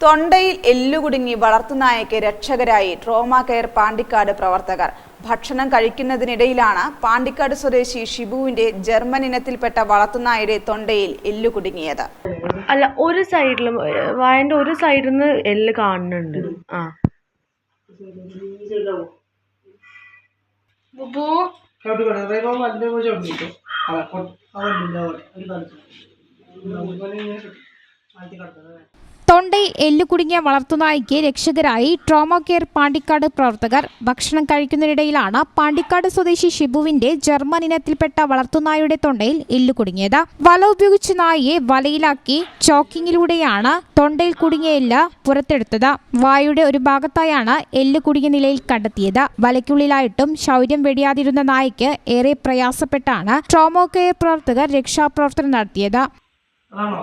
തൊണ്ടയിൽ എല്ലുകുടുങ്ങി വളർത്തുനായയ്ക്ക് രക്ഷകരായി ട്രോമ കെയർ പാണ്ടിക്കാട് പ്രവർത്തകർ. ഭക്ഷണം കഴിക്കുന്നതിനിടയിലാണ് പാണ്ടിക്കാട് സ്വദേശി ഷിബുവിന്റെ ജർമ്മൻ ഇനത്തിൽപ്പെട്ട വളർത്തുനായയുടെ തൊണ്ടയിൽ എല്ലുകുടുങ്ങിയത്. അല്ല ഒരു സൈഡിലും വായന്റെ ഒരു സൈഡിൽ നിന്ന് എല്ല് കാണുന്നുണ്ട്. ആ. ചവിട്ടി കൊടുത്തു അതേപോലെ വലുത് പോയി ചവിട്ടി കിട്ടും അതെ അവണ്ടില്ല പോലെ ഒരു കളിച്ചു അതുപോലെ ഇങ്ങനെ കിട്ടും മാറ്റി കിടക്കുന്നത് തൊണ്ടയിൽ എല്ലു കുടുങ്ങിയ വളർത്തുനായ്ക്ക് രക്ഷകരായി ട്രോമ കെയർ പാണ്ടിക്കാട് പ്രവർത്തകർ ഭക്ഷണം കഴിക്കുന്നതിനിടയിലാണ് പാണ്ടിക്കാട് സ്വദേശി ഷിബുവിന്റെ ജർമ്മൻ ഇനത്തിൽപ്പെട്ട വളർത്തുനായുടെ തൊണ്ടയിൽ എല്ലു കുടുങ്ങിയത്. വല ഉപയോഗിച്ച് നായയെ വലയിലാക്കി ചോക്കിങ്ങിലൂടെയാണ് തൊണ്ടയിൽ കുടുങ്ങിയ എല്ല് പുറത്തെടുത്തത്. വായുടെ ഒരു ഭാഗത്തായാണ് എല്ല് കുടുങ്ങിയ നിലയിൽ കണ്ടെത്തിയത്. വലയ്ക്കുള്ളിലായിട്ടും ശൗര്യം വെടിയാതിരുന്ന നായയ്ക്ക് ഏറെ പ്രയാസപ്പെട്ടാണ് ട്രോമോ കെയർ പ്രവർത്തകർ രക്ഷാപ്രവർത്തനം നടത്തിയത്. ആണോ